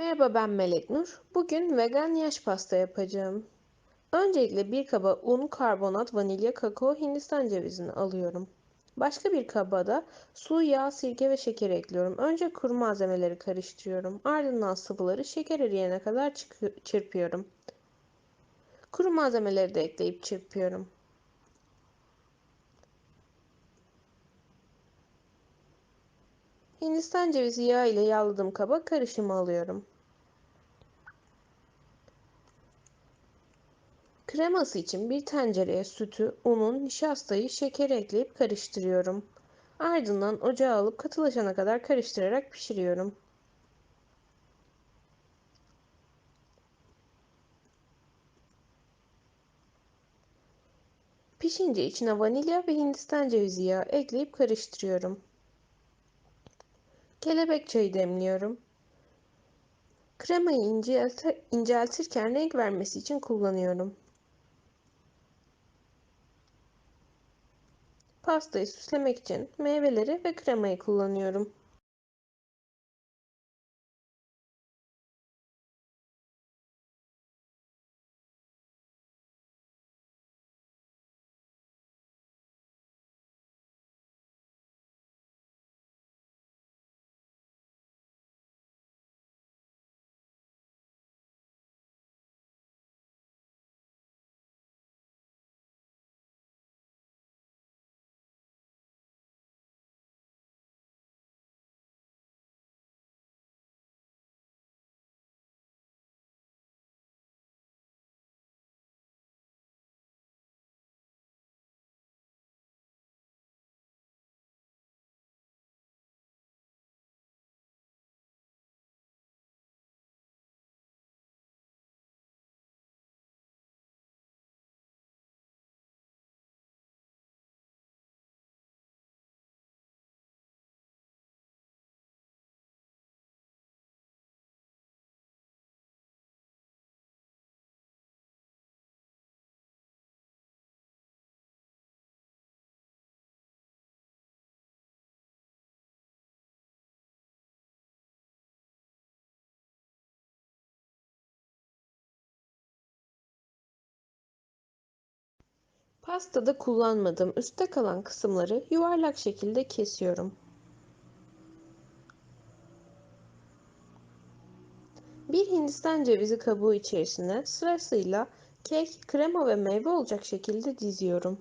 Merhaba ben Melek Nur. Bugün vegan yaş pasta yapacağım. Öncelikle bir kaba un, karbonat, vanilya, kakao, hindistan cevizini alıyorum. Başka bir kaba da su, yağ, sirke ve şeker ekliyorum. Önce kuru malzemeleri karıştırıyorum. Ardından sıvıları şeker eriyene kadar çırpıyorum. Kuru malzemeleri de ekleyip çırpıyorum. Hindistan cevizi yağı ile yağladığım kaba karışımı alıyorum. Kreması için bir tencereye sütü, unun, nişastayı, şekeri ekleyip karıştırıyorum. Ardından ocağa alıp katılaşana kadar karıştırarak pişiriyorum. Pişince içine vanilya ve hindistan cevizi yağı ekleyip karıştırıyorum. Kelebek çayı demliyorum. Kremayı inceltirken renk vermesi için kullanıyorum. Pastayı süslemek için meyveleri ve kremayı kullanıyorum. Pastada kullanmadığım üstte kalan kısımları yuvarlak şekilde kesiyorum. Bir hindistan cevizi kabuğu içerisine sırasıyla kek, krema ve meyve olacak şekilde diziyorum.